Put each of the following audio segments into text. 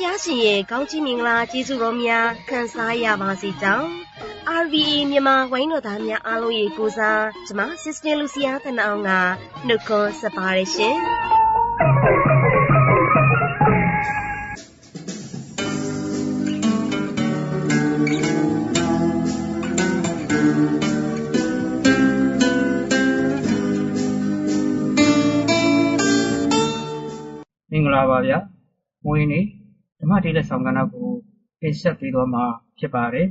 ဖျားရှင်ရဲ့ကောင်းချီးမင်္ဂလာကျေးဇူးတော်များခံစားရပါစေကြောင်း RVE မြန်မာဝိုင်းတော်သားများအားလုံးရေကိုစားကျမ Sister Lucia တနအောင်ကနှုတ်ခွန်းဆက်ပါတယ်ရှင်မင်္ဂလာပါဗျာမွေးနေ့ဓ မ္မတေးလက်ဆောင်ကဏ္ဍကိုတင်ဆက်ပေးတော့မှာဖြစ်ပါတယ်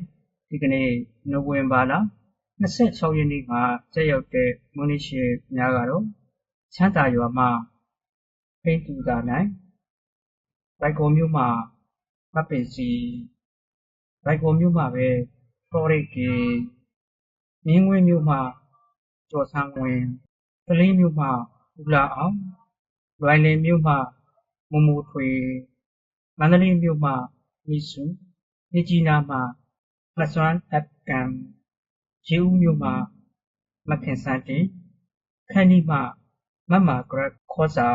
ဒီကနေ့နိုဝင်ဘာလ26ရက်နေ့မှာကျရောက်တဲ့မွေးနေ့ရှင်များကတော့ချမ်းသာရွာမှာဖိတ်တူတာနိုင်ဘိုက်ကောမြို့မှာမပင်စီဘိုက်ကောမြို့မှာပဲတော်ရိတ်ကြီးမြင်းငွေမြို့မှာကျော်ဆန်းဝင်ကလေးမြို့မှာဦးလာအောင်လွိုင်လင်မြို့မှာမမိုထွေ မန္တလေးမြို့မှာမိစုမြကြီးနားမှာမစွမ်းအပ်ကံရေဦးမြို့မှာမခင်စန်းတင်ခန်းဒီမှာမမဂရက်ခေါ်စာ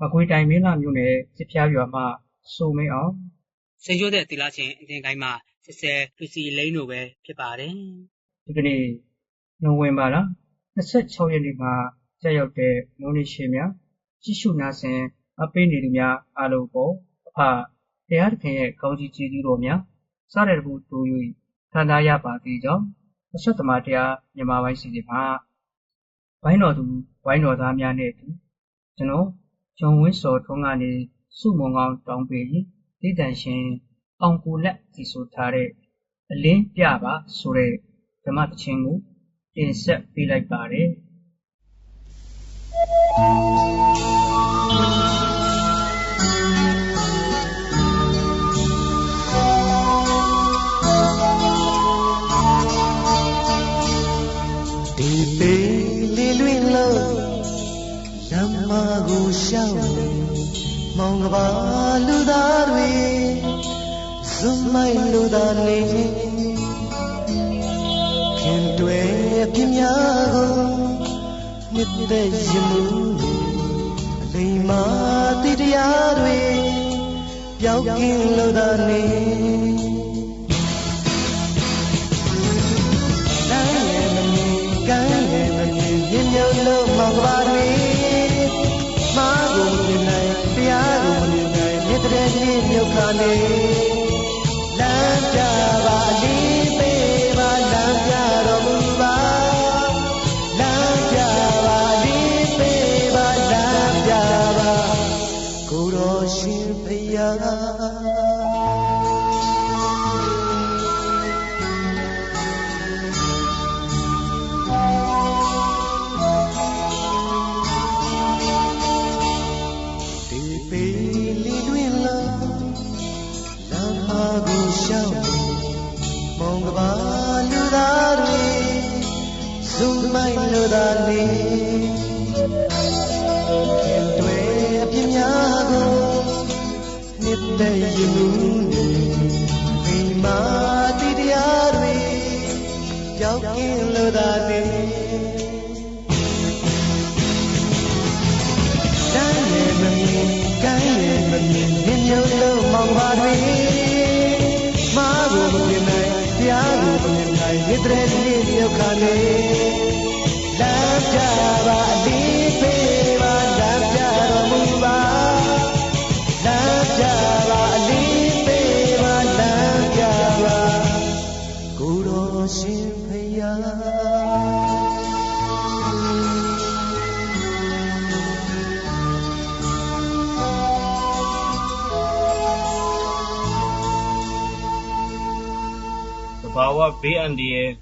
မကွေတိုင်မင်းလာမြို့နယ်စစ်ဖျားရွာမှာစိုးမင်းအောင်စိန်ကျိုးတဲ့သီလရှင်အတင်ကိုင်းမှာစစ်စဲလူစီလိန်တို့ပဲဖြစ်ပါတယ်ဒီကနေ့နိုဝင်ဘာလ26ရက်နေ့မှာကျရောက်တဲ့မိုးနေ့ရှင်များကြည့်ရှုနာဆင်အပေးနေသူများအားလုံးကို အဖတရားသခင်ရဲ့ကောင်းကြီးကျေးဇူးတော်များစတဲ့တကူတူ၍ခံစားရပါသေးကြောင်းအဆက်သမားတရားမြန်မာပိုင်းစီစဉ်မှာဝိုင်းတော်သူဝိုင်းတော်သားများနဲ့အတူကျွန်တော်ဂျွန်ဝင်းစောထွန်းကနေစုမုံကောင်းတောင်းပေးရင်တည်တန်ရှင်အောင်ကိုလက်စီဆိုထားတဲ့အလင်းပြပါဆိုတဲ့ဓမ္မတခြင်းကိုတင်ဆက်ပေးလိုက်ပါတယ် သားနေခင်တွေပြင်းများကိုမြစ်တဲ့ရင်မှုအလိမ္မာတိတရားတွေပျောက်ကင်းလူသားနေလမ်း ရှောက်မောင်ကပါလူသားတွေဇုံမိုင်းလူသားနေခင်တွေအပြင်းများကိုနှစ်တဲ့ရင်မှုနေမိမာတိတရားတွေကြောက်ကင်းလူသားနေ ဘာဝဘေးအန္တရာယ်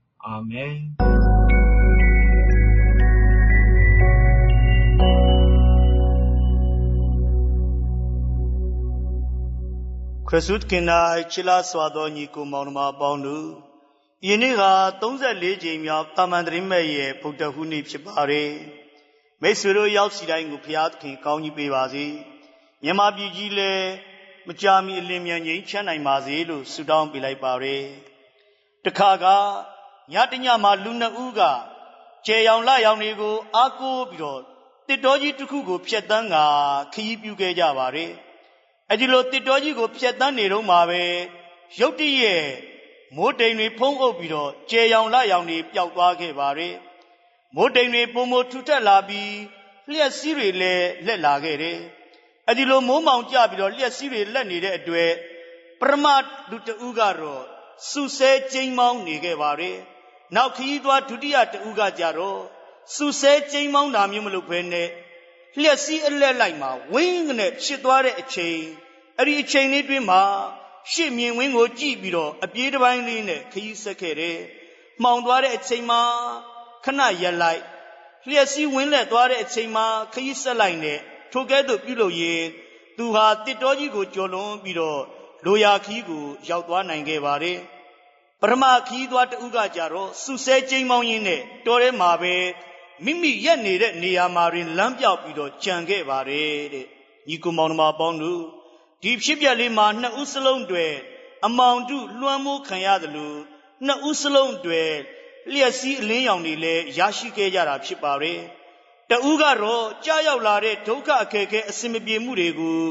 အာမင်ခရစ်တုခင်၌ချစ်လားစွာသောညီကိုမောင်နှမအပေါင်းတို့ယနေ့က34ကြိမ်မြောက်တာမန်တရင်းမဲ့ရဲ့ဗုဒ္ဓဟူးနေ့ဖြစ်ပါတယ်မိတ်ဆွေတို့ရောက်စီတိုင်းကိုဖရာသခင်ကောင်းကြီးပေးပါစေမြန်မာပြည်ကြီးလည်းမကြာမီအလင်းမြန်ငြိမ်းချမ်းနိုင်ပါစေလို့ဆုတောင်းပေးလိုက်ပါရယ်တခါက ညတညမှာလူနှစ်ဦးကကျေရောင်လရောင်တွေကိုအားကိုးပြီးတော့တစ်တော်ကြီးတစ်ခုကိုဖျက်တမ်းကခရီးပြုခဲ့ကြပါတယ်အဲ့ဒီလိုတစ်တော်ကြီးကိုဖျက်တမ်းနေတော့မှာပဲရုတ်တရက်မိုးတိမ်တွေဖုံးအုပ်ပြီးတော့ကျေရောင်လရောင်တွေပျောက်သွားခဲ့ပါတယ်မိုးတိမ်တွေပုံမထူထပ်လာပြီးလျှက်စီးတွေလည်းလက်လာခဲ့တယ်အဲ့ဒီလိုမိုးမောင်ကြပြီးတော့လျှက်စီးတွေလက်နေတဲ့အတွက်ပရမလူတဦးကတော့စုဆဲကျိမ်းမောင်းနေခဲ့ပါတယ် နောက်ခရီးသွားဒုတိယတဦးကကြတော့စုဆဲကျိမ်းမောင်းတာမျိုးမလုပ်ဘဲနဲ့လျှက်စီးအလက်လိုက်မှာဝင်းကနေဖြစ်သွားတဲ့အချိန်အဲ့ဒီအချိန်လေးတွင်းမှာရှစ်မြင်ဝင်းကိုကြည့်ပြီးတော့အပြေးတစ်ပိုင်းလေးနဲ့ခရီးဆက်ခဲ့တယ်။မှောင်သွားတဲ့အချိန်မှာခဏရက်လိုက်လျှက်စီးဝင်းလက်သွားတဲ့အချိန်မှာခရီးဆက်လိုက်နဲ့ထိုကဲ့သို့ပြုလုပ်ရင်သူဟာတစ်တော်ကြီးကိုကျော်လွန်ပြီးတော့လိုရာခီးကိုရောက်သွားနိုင်ခဲ့ပါတယ် ပရမခီးသွားတူကကြတော့စုဆဲကျိမ်းမောင်းရင်းနဲ့တော်ထဲမှာပဲမိမိရက်နေတဲ့နေရာမှာတွင်လမ်းပြောက်ပြီးတော့ကြံခဲ့ပါတယ်တဲ့ညီကိုမောင်နှမပေါင်းတို့ဒီဖြစ်ပျက်လေးမှာနှစ်ဦးစလုံးတွေအမောင်တုလွှမ်းမိုးခံရသလိုနှစ်ဦးစလုံးတွေလျက်စီးအလင်းရောင်တွေလည်းရရှိခဲ့ကြတာဖြစ်ပါတယ်တဦးကတော့ကြားရောက်လာတဲ့ဒုက္ခအခက်အခဲအစင်မပြေမှုတွေကို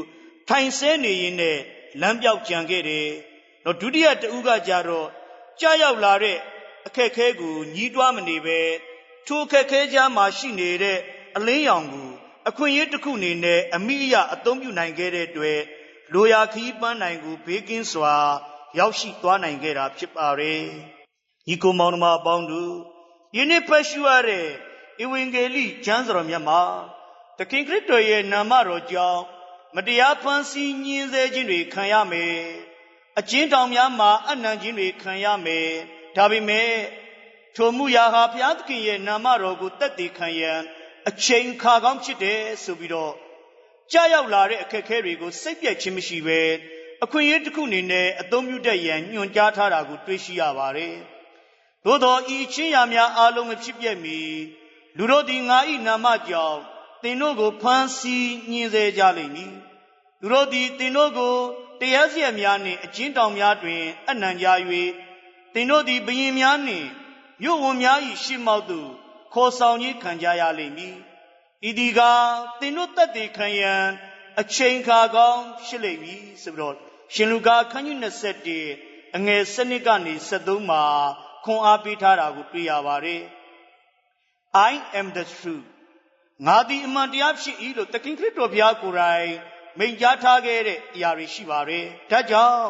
ထိုင်ဆဲနေရင်နဲ့လမ်းပြောက်ကြံခဲ့တယ်။တော့ဒုတိယတဦးကကြတော့ ကြားရောက်လာတဲ့အခက်အခဲကိုညီးတွားမနေပဲထိုအခက်အခဲကြားမှာရှိနေတဲ့အလင်းရောင်ကိုအခွင့်အရေးတစ်ခုအနေနဲ့အမိအယအသုံးပြုနိုင်ခဲ့တဲ့အတွက်လိုရာခီးပန်းနိုင်ကိုဘေးကင်းစွာ ရောက်ရှိသွားနိုင်ခဲ့တာဖြစ်ပါတယ်။ညီကိုမောင်နှမအပေါင်းတို့ယနေ့ဖတ်ရှုရတဲ့ဧဝံဂေလိကျမ်းစာတော်မြတ်မှာသခင်ခရစ်တော်ရဲ့နာမတော်ကြောင့်မတရားဖန်ဆီးညှင်းဆဲခြင်းတွေခံရမယ် အကျဉ်းတောင်များမှာအနံ့ခြင်းတွေခံရမယ်ဒါပေမဲ့ထိုမှုရာဟာဘုရားသခင်ရဲ့နာမတော်ကိုတက်တည်ခံရန်အချိန်ခါကောင်းဖြစ်တယ်ဆိုပြီးတော့ကြားရောက်လာတဲ့အခက်အခဲတွေကိုစိတ်ပြည့်ခြင်းမရှိဘဲအခွင့်အရေးတစ်ခုအနေနဲ့အသုံးပြုတတ်ရန်ညွှန်ကြားထားတာကိုတွေ့ရှိရပါတယ်သို့သောဤချင်းရာများအလုံးမဖြစ်ပြက်မီလူတို့သည်ငါ၏နာမကြောင့်သင်တို့ကိုဖမ်းဆီးညှင်းဆဲကြလိမ့်မည်သူတို့သည်သင်တို့ကို တရားစီရင်များနှင့်အကျဉ်းတောင်များတွင်အနံ့ကြ၍သင်တို့သည်ဘရင်များနှင့်မြို့ဝန်များ၏ရှေ့မှောက်သို့ခေါ်ဆောင်ခြင်းခံကြရလိမ့်မည်ဤဒီကသင်တို့တက်တည်ခံရန်အချိန်ခါကောင်းရှိလိမ့်မည်ဆိုပြီးတော့ရှင်လူကာခန်းကြီး21အငယ်7ကနေ73မှာခွန်အားပေးထားတာကိုတွေ့ရပါတယ် I am the truth ငါသည်အမှန်တရားဖြစ်၏လို့တခင်ခရစ်တော်ဘုရားကိုယ်တိုင် မိန့်ကြားထားခဲ့တဲ့အရာတွေရှိပါတယ်ဒါကြောင့်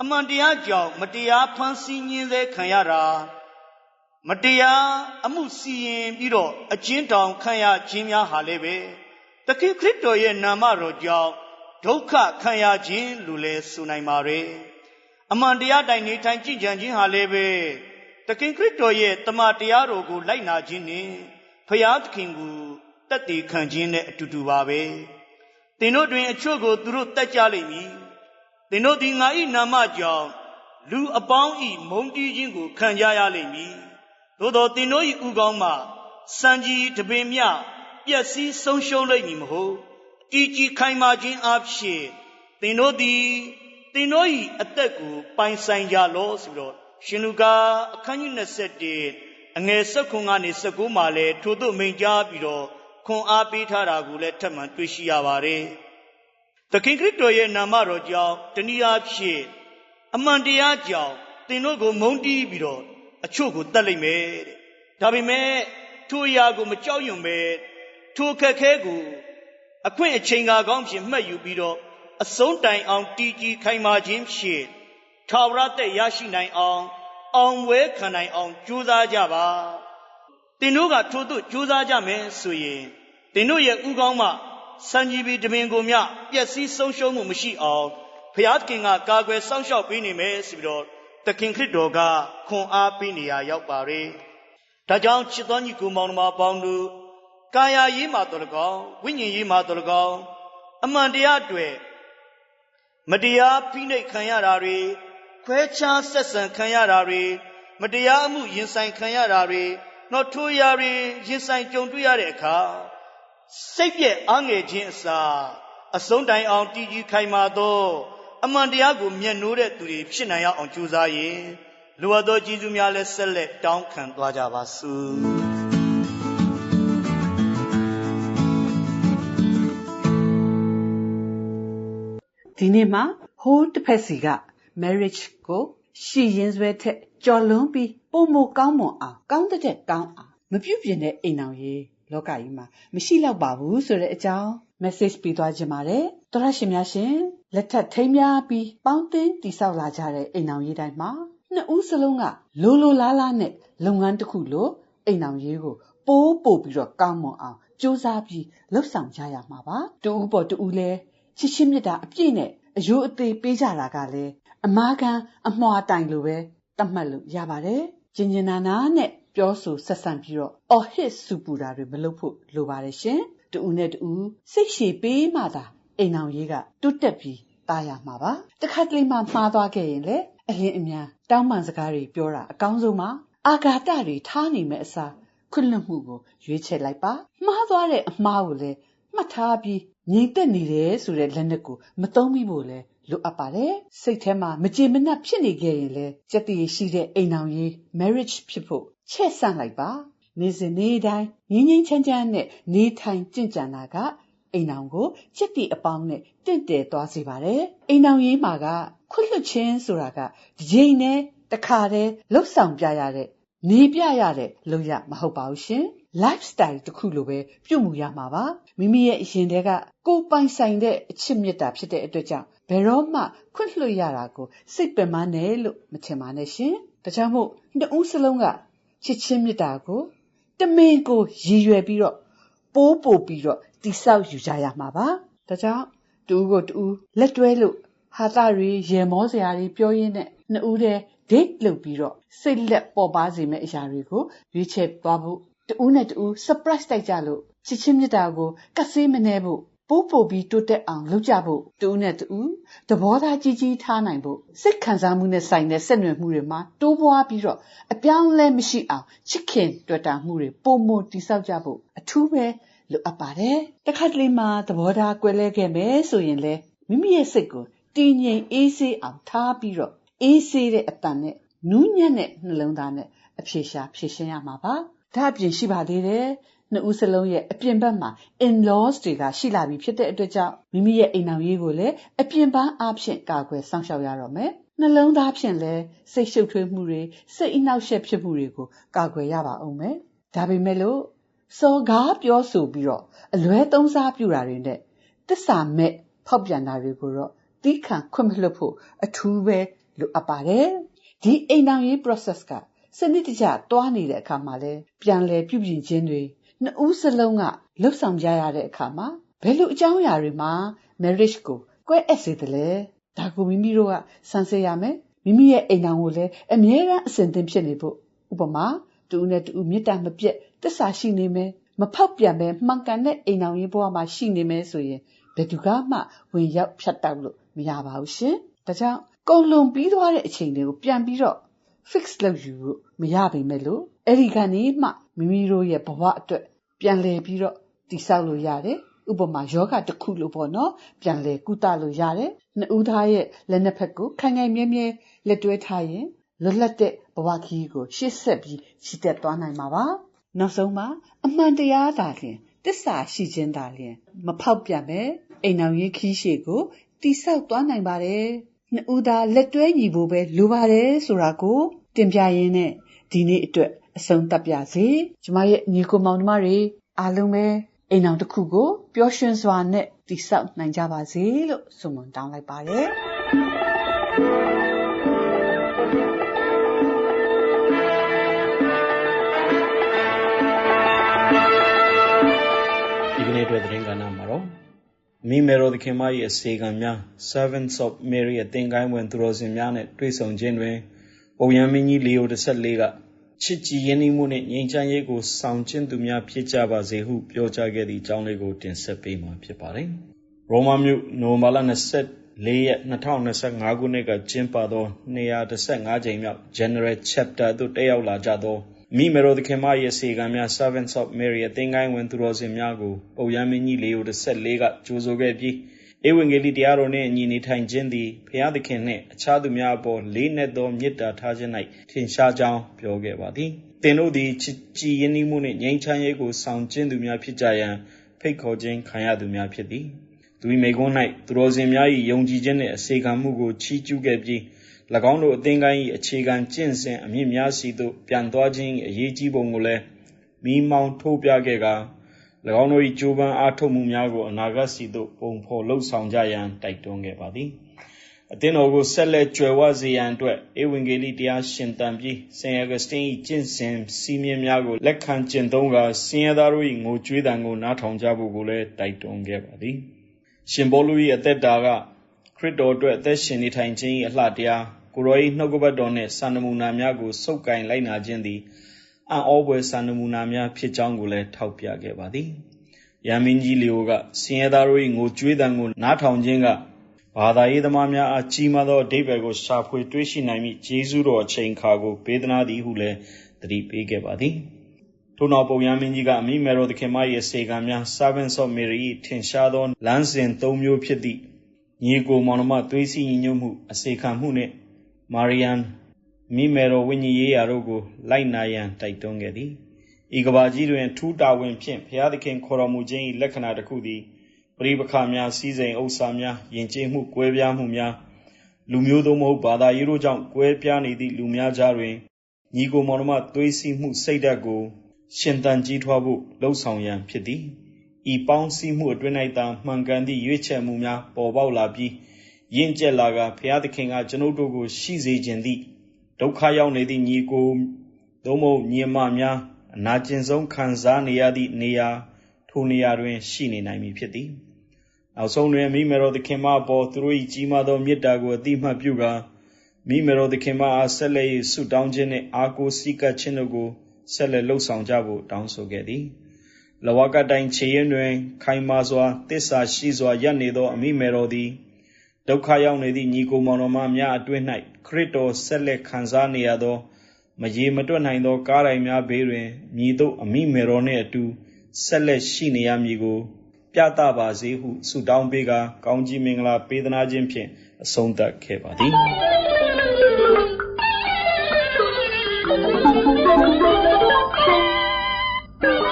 အမှန်တရားကြောင့်မတရားဖန်ဆီးညင်းဆဲခံရတာမတရားအမှုစီရင်ပြီးတော့အကျဉ်းတောင်ခံရခြင်းများဟာလည်းပဲတခင်ခရစ်တော်ရဲ့နာမတော်ကြောင့်ဒုက္ခခံရခြင်းလို့လည်းဆိုနိုင်ပါတယ်အမှန်တရားတိုင်နေထိုင်ကြင်ကြံခြင်းဟာလည်းပဲတခင်ခရစ်တော်ရဲ့တမန်တရားတော်ကိုလိုက်နာခြင်းနဲ့ဖျားသခင်ကိုတက်တည်ခံခြင်းနဲ့အတူတူပါပဲ သင်တို့တွင်အချို့ကိုသူတို့တက်ကြလိမ့်မည်သင်တို့သည်ငါ၏နာမကြောင့်လူအပေါင်း၏မုန်းတီးခြင်းကိုခံကြရလိမ့်မည်သို့သောသင်တို့၏ဥကောင်းမှစံကြီးတပင်မြပျက်စီးဆုံးရှုံးလိမ့်မည်မဟုတ်တည်ကြည်ခိုင်မာခြင်းအဖြစ်သင်တို့သည်သင်တို့၏အသက်ကိုပိုင်ဆိုင်ကြလောဆိုတော့ရှင်လူကာအခန်းကြီး21အငယ်16ကနေ19မှာလဲထို့သို့မိန့်ကြားပြီးတော့ ခွန်အားပေးထားတာကိုလည်းထပ်မံတွေ့ရှိရပါတယ်။သခင်ခရစ်တော်ရဲ့နာမတော်ကြောင့်တနည်းအားဖြင့်အမှန်တရားကြောင့်သင်တို့ကိုမုန်းတီးပြီးတော့အချို့ကိုတတ်လိုက်မယ်တဲ့။ဒါပေမဲ့ထိုအရာကိုမကြောက်ရွံ့ပဲထိုခက်ခဲကိုအခွင့်အချိန်ကာကောင်းဖြင့်မှတ်ယူပြီးတော့အဆုံးတိုင်အောင်တည်ကြည်ခိုင်မာခြင်းဖြင့်ထာဝရသက်ရရှိနိုင်အောင်အောင်ပွဲခံနိုင်အောင်ကြိုးစားကြပါ သင်တို့ကထို့သို့ကြိုးစားကြမယ်ဆိုရင်သင်တို့ရဲ့ဥကောင်းမှစံကြီးပြီးတမင်ကိုမြပျက်စီးဆုံးရှုံးမှုမရှိအောင်ဘုရားသခင်ကကာကွယ်စောင့်ရှောက်ပေးနေမယ်ဆိုပြီးတော့သခင်ခရစ်တော်ကခွန်အားပေးနေရရောက်ပါ रे ဒါကြောင့်ချစ်တော်ညီကိုမောင်နှမပေါင်းတို့ကာယရေးမှာတော်လကောင်းဝိညာဉ်ရေးမှာတော်လကောင်းအမှန်တရားတွေမတရားဖိနှိပ်ခံရတာတွေခွဲခြားဆက်ဆံခံရတာတွေမတရားအမှုရင်ဆိုင်ခံရတာတွေ တော့ထိုရာတွေရင်ဆိုင်ကြုံတွေ့ရတဲ့အခါစိတ်ပြည့်အားငယ်ခြင်းအစာအဆုံးတိုင်အောင်တည်ကြည်ခိုင်မာသောအမှန်တရားကိုမျက်နှိုးတဲ့သူတွေဖြစ်နိုင်အောင်ကြိုးစားရင်လိုအပ်သောကျေးဇူးများလည်းဆက်လက်တောင်းခံသွားကြပါစို့ဒီနေ့မှာဟိုးတစ်ဖက်စီက marriage ကို ရှည်ရင်ဆွဲထက်ကြော်လွန်ပြီးပုံမကောင်းမွန်အောင်ကောင်းတဲ့ကောင်းအောင်မပြုတ်ပြင်းတဲ့အိမ်အောင်ရေးလောကကြီးမှာမရှိတော့ပါဘူးဆိုတဲ့အကြောင်း message ပေးသွားခြင်းပါတယ်တော်ရရှင်များရှင်လက်ထပ်ထိမ်းများပြီးပေါင်းတင်တိဆောက်လာကြတဲ့အိမ်အောင်ရေးတိုင်းမှာနှစ်ဦးစလုံးကလိုလိုလားလားနဲ့လုပ်ငန်းတစ်ခုလိုအိမ်အောင်ရေးကိုပိုးပို့ပြီးတော့ကောင်းမွန်အောင်စူးစမ်းပြီးလှုပ်ဆောင်ကြရမှာပါတူဦးပေါ်တူဦးလဲချစ်ချင်းမြတ်တာအပြည့်နဲ့အယိုးအသေးပေးကြတာကလည်း အမားကန်အမွှာတိုင်လိုပဲတတ်မှတ်လို့ရပါတယ်။ကျင်ကျင်နာနာနဲ့ပြောဆိုဆက်ဆံပြီးတော့အော်ဟစ်စူပူတာတွေမလုပ်ဖို့လိုပါတယ်ရှင်။တူဦးနဲ့တူဦးစိတ်ရှည်ပေးမှသာအိမ်အောင်ရေးကတွတ်တက်ပြီးตายရမှာပါ။တခါတလေမှမှားသွားခဲ့ရင်လေအရင်အမြန်တောင်းပန်စကားတွေပြောတာအကောင်းဆုံးပါ။အာဃာတတွေထားနိုင်မဲ့အစားခွင့်လွှတ်မှုကိုရွေးချယ်လိုက်ပါ။မှားသွားတဲ့အမှားကိုလည်းမှတ်ထားပြီးငြိမ်သက်နေတယ်ဆိုတဲ့လက်နက်ကိုမသုံးမိဖို့လဲ လိုအပ်ပါတယ်စိတ်ထဲမှာမကြေမနက်ဖြစ်နေခဲ့ရင်လဲစက်တည်ရှိတဲ့အိမ်အောင်ရေး marriage ဖြစ်ဖို့ချဲ့ဆန့်လိုက်ပါနေစဉ်နေ့တိုင်းငင်းငင်းချမ်းချမ်းနဲ့နေထိုင်ကြင်ကြံတာကအိမ်အောင်ကိုစက်တည်အပေါင်းနဲ့တင့်တယ်သွားစေပါတယ်အိမ်အောင်ရေးမှာကခွတ်လွတ်ခြင်းဆိုတာကဒီချိန်နဲ့တခါတည်းလှုပ်ဆောင်ပြရတဲ့နေပြရတဲ့လုပ်ရမဟုတ်ပါဘူးရှင် lifestyle တစ်ခုလိုပဲပြုမှုရမှာပါမိမိရဲ့အရင်တည်းကကိုယ်ပိုင်ဆိုင်တဲ့အချစ်မြတ်တာဖြစ်တဲ့အတွက်ကြောင့်ဘယ်တော့မှခွင့်လွှတ်ရတာကိုစိတ်ပင်မနဲ့လို့မထင်ပါနဲ့ရှင်ဒါကြောင့်မို့နှစ်ဦးစလုံးကချစ်ချင်းမြတ်တာကိုတမင်ကိုရည်ရွယ်ပြီးတော့ပိုးပို့ပြီးတော့တိဆောက်ယူကြရမှာပါဒါကြောင့်တူဦးကိုတူဦးလက်တွဲလို့ဟာတာတွေရေမောစရာတွေပြောရင်းနဲ့နှစ်ဦးတည်း date လုပ်ပြီးတော့စိတ်လက်ပေါ်ပါစေမယ့်အရာတွေကိုရွေးချယ်သွားဖို့ တူးနဲ့တူး surprise တိုက်ကြလို့ချစ်ချင်းမြတ်တာကိုကဆေးမနေဖို့ပပိုးပို့ပြီးတိုးတက်အောင်လုပ်ကြဖို့တူးနဲ့တူးသဘောထားကြီးကြီးထားနိုင်ဖို့စိတ်ခံစားမှုနဲ့ဆိုင်တဲ့ဆက်နွယ်မှုတွေမှာတိုးပွားပြီးတော့အပြောင်းလဲမရှိအောင်ချစ်ခင်တွေ့တာမှုတွေပုံမတိဆောက်ကြဖို့အထူးပဲလိုအပ်ပါတယ်တခါတလေမှာသဘောထားကွဲလဲခဲ့မယ်ဆိုရင်လေမိမိရဲ့စိတ်ကိုတည်ငြိမ်အေးဆေးအောင်ထားပြီးတော့အေးဆေးတဲ့အတန်နဲ့နူးညံ့တဲ့နှလုံးသားနဲ့အဖြေရှာဖြေရှင်းရမှာပါ ဒါအပြင်ရှိပါသေးတယ်နှစ်ဦးစလုံးရဲ့အပြင်ဘက်မှာ in-laws တွေကရှိလာပြီဖြစ်တဲ့အတွက်ကြောင့်မိမိရဲ့အိမ်အောင်ရေးကိုလည်းအပြင်ပန်းအားဖြင့်ကာကွယ်စောင့်ရှောက်ရတော့မယ်နှလုံးသားဖြင့်လည်းစိတ်ရှုပ်ထွေးမှုတွေစိတ်အနှောက်အယှက်ဖြစ်မှုတွေကိုကာကွယ်ရပါအောင်မယ်ဒါပေမဲ့လို့စော်ကားပြောဆိုပြီးတော့အလွဲသုံးစားပြုတာတွေနဲ့တစ္ဆာမဲ့ဖောက်ပြန်တာတွေကိုတော့တီးခံခွင့်မလွတ်ဖို့အထူးပဲလိုအပ်ပါတယ်ဒီအိမ်အောင်ရေး process က စနစ်တကျတွားနေတဲ့အခါမှာလဲပြန်လဲပြုပြင်ခြင်းတွေနှစ်ဦးစလုံးကလှုပ်ဆောင်ကြရတဲ့အခါမှာဘယ်လိုအကြောင်းအရာတွေမှာ marriage ကိုကွဲအပ်စေတယ်လဲဒါကိုမိမိတို့ကစမ်းစစ်ရမယ်မိမိရဲ့အိမ်တော်ကိုလည်းအမြဲတမ်းအစဉ်သင်ဖြစ်နေဖို့ဥပမာတူနဲ့တူမေတ္တာမပြတ်တစ္ဆာရှိနေမယ်မဖောက်ပြန်ပဲမှန်ကန်တဲ့အိမ်တော်ရေးဘဝမှာရှိနေမယ်ဆိုရင်ဘယ်သူကမှဝင်ရောက်ဖြတ်တောက်လို့မရပါဘူးရှင်ဒါကြောင့်ကုန်လွန်ပြီးသွားတဲ့အချိန်တွေကိုပြန်ပြီးတော့ fix လုပ်ယူလို့မရပါမယ်လို့အဲ့ဒီကနေမှမိမိတို့ရဲ့ဘဝအတွက်ပြန်လည်ပြီးတော့တိဆောက်လို့ရတယ်ဥပမာယောဂတစ်ခုလို့ပေါ့နော်ပြန်လည်ကုသလို့ရတယ်နှစ်ဦးသားရဲ့လက်နှစ်ဖက်ကိုခိုင်ခိုင်မြဲမြဲလက်တွဲထားရင်လွတ်လပ်တဲ့ဘဝခီးကိုရှေ့ဆက်ပြီးရှည်တက်သွားနိုင်မှာပါနောက်ဆုံးမှာအမှန်တရားသာလျှင်တစ္ဆာရှိခြင်းသာလျှင်မဖောက်ပြန်ပဲအိမ်အောင်ရေးခီးရှေကိုတိဆောက်သွားနိုင်ပါတယ် နှစ်ဦးသားလက်တွဲညီဖို့ပဲလိုပါတယ်ဆိုတာကို တင်ပြရင်းနဲ့ဒီနေ့အတွက်အဆုံးသတ်ပါစေကျမရဲ့ညီကိုမောင်နှမတွေအားလုံးပဲအိမ်အောင်တစ်ခုကိုပျော်ရွှင်စွာနဲ့တည်ဆောက်နိုင်ကြပါစေလို့ဆုမွန်တောင်းလိုက်ပါတယ်ဒီကနေ့အတွက်သတင်းကဏ္ဍမှာတော့ မိမေတော်သခင်မ၏အစေခံများ Servants of Mary အသင်္ကိုင်းဝင်သူတော်စင်များနဲ့တွေ့ဆုံခြင်းတွင်ပုံရမင်းကြီးလီယို14ကချစ်ကြည်ရင်းနှီးမှုနှင့်ငြိမ်းချမ်းရေးကိုဆောင်ကျဉ်သူများဖြစ်ကြပါစေဟုပြောကြားခဲ့သည့်အကြောင်းလေးကိုတင်ဆက်ပေးမှာဖြစ်ပါတယ်။ရောမမြို့နိုဝင်ဘာလ24ရက်2025ခုနှစ်ကကျင်းပသော215ကြိမ်မြောက် General Chapter သို့တက်ရောက်လာကြသော မိမေတော်သခင်မရဲ့စေကံများ Servants of Mary အသင်းကိုင်းဝင်သူတော်စင်များကိုပုပ်ရမင်းကြီးလေယို14ကကြိုဆိုခဲ့ပြီးဧဝံဂေလိတရားတော်နှင့်အညီနေထိုင်ခြင်းသည်ဖျားသခင်နှင့်အခြားသူများအပေါ်လေးနက်သောမေတ္တာထားခြင်း၌ထင်ရှားကြောင်းပြောခဲ့ပါသည်။သင်တို့သည်ချစ်ကြည်ရင်းနှီးမှုနှင့်ငြိမ်းချမ်းရေးကိုဆောင်ကျဉ်သူများဖြစ်ကြရန်ဖိတ်ခေါ်ခြင်းခံရသူများဖြစ်သည်။သူ၏မိကွန်း၌သူတော်စင်များ၏ယုံကြည်ခြင်းနှင့်အစေခံမှုကိုချီးကျူးခဲ့ပြီး၎ င်းတို့အသင်္ကိုင်း၏အခြေခံကျင့်စဉ်အမြင့်များစီသို့ပြန်သွားခြင်းအရေးကြီးပုံကိုလည်းမိမောင်းထိုးပြခဲ့ကာ၎င်းတို့၏ကြိုးပမ်းအားထုတ်မှုများကိုအနာဂတ်စီသို့ပုံဖော်လှုပ်ဆောင်ကြရန်တိုက်တွန်းခဲ့ပါသည်အသင်းတော်ကိုဆက်လက်ကြွယ်ဝစေရန်အတွက်ဧဝံဂေလိတရားရှင်သန်ပြီးဆင်ယဂစတင်း၏ကျင့်စဉ်စီမင်းများကိုလက်ခံကျင့်သုံးကာဆင်းရဲသားတို့၏ငိုကြွေးတံကိုနားထောင်ကြဖို့ကိုလည်းတိုက်တွန်းခဲ့ပါသည်ရှင်ဘောလူ၏အသက်တာကခ ရစ်တော်အတွက်အသက်ရှင်နေထိုင်ခြင်း၏အလှတရားကိုရော၏နှုတ်ကပတ်တော်နှင့်စာနမူနာများကိုစုပ်ကိုင်လိုက်နာခြင်းသည်အံ့ဩဖွယ်စာနမူနာများဖြစ်ကြောင်းကိုလည်းထောက်ပြခဲ့ပါသည်။ရန်မင်းကြီးလီယိုကဆင်းရဲသားတို့၏ငိုကြွေးတံကိုနားထောင်ခြင်းကဘာသာရေးသမားများအားကြီးမားသောအဓိပ္ပာယ်ကိုရှာဖွေတွေ့ရှိနိုင်မိဂျေဇုတော်အချိန်ခါကိုပေးသနာသည်ဟုလည်းသတိပေးခဲ့ပါသည်။ထို့နောက်ပုံရမင်းကြီးကအမိမေတော်သခင်မ၏အစေခံများ Servants of Mary ၏ထင်ရှားသောလမ်းစဉ်၃မျိုးဖြစ်သည့် ညီကိုမောင်နှမသွေးစည်းညီညွတ်မှုအစေခံမှုနှင့်မာရီယန်မိမေတော်ဝိညာဉ်ရေးရာတို့ကိုလိုက်နာရန်တိုက်တွန်းခဲ့သည်ဤကဘာကြီးတွင်ထူးတာဝန်ဖြင့်ဘုရားသခင်ခေါ်တော်မူခြင်း၏လက္ခဏာတစ်ခုသည်ပရိပခများစည်းစိမ်ဥစ္စာများယဉ်ကျေးမှုကွဲပြားမှုများလူမျိုးသို့မဟုတ်ဘာသာရေးတို့ကြောင့်ကွဲပြားနေသည့်လူများကြားတွင်ညီကိုမောင်နှမသွေးစည်းမှုစိတ်ဓာတ်ကိုရှင်သန်ကြီးထွားဖို့လှုံ့ဆော်ရန်ဖြစ်သည် ဤပေါင်းစည်းမှုအတွင်း၌သာ မှန်ကန်သည့် ရွေးချယ်မှုများ ပေါ်ပေါက်လာပြီး ရင့်ကျက်လာကဘုရားသခင်က ကျွန်ုပ်တို့ကို ရှိစေခြင်းသည့် ဒုက္ခရောက်နေသည့် ညီကို သို့မဟုတ် ညီမများ အနာကျင်ဆုံးခံစားနေရသည့်နေရာ ထိုနေရာတွင် ရှိနေနိုင်မည်ဖြစ်သည်နောက်ဆုံးတွင် မိမေတော်သခင်မအပေါ်သူတို့၏ကြီးမားသောမေတ္တာကို အတိမတ်ပြုကာမိမေတော်သခင်မအားဆက်လက်၍ဆုတောင်းခြင်းနှင့်အာကိုစည်းကပ်ခြင်းတို့ကိုဆက်လက်လှုပ်ဆောင်ကြဖို့တောင်းဆိုခဲ့သည် လဝကတိုင်ခြေရင်တွင် ခိုင်မာစွာတစ္ဆာရှိစွာရပ်နေသော အမိမေတော်သည်ဒုက္ခရောက်နေသည့်ညီကိုမောင်တော်မများအတွင်း၌ခရစ်တော်ဆက်လက်ခံစားနေရသော မရေမတွက်နိုင်သော ကားတိုင်များဘေးတွင်မြည်သို့အမိမေတော်နှင့်အတူဆက်လက်ရှိနေရမည်ကို ပြသပါစေဟုဆုတောင်းပေးကာကောင်းကြီးမင်္ဂလာပေးသနာခြင်းဖြင့်အဆုံးသတ်ခဲ့ပါသည်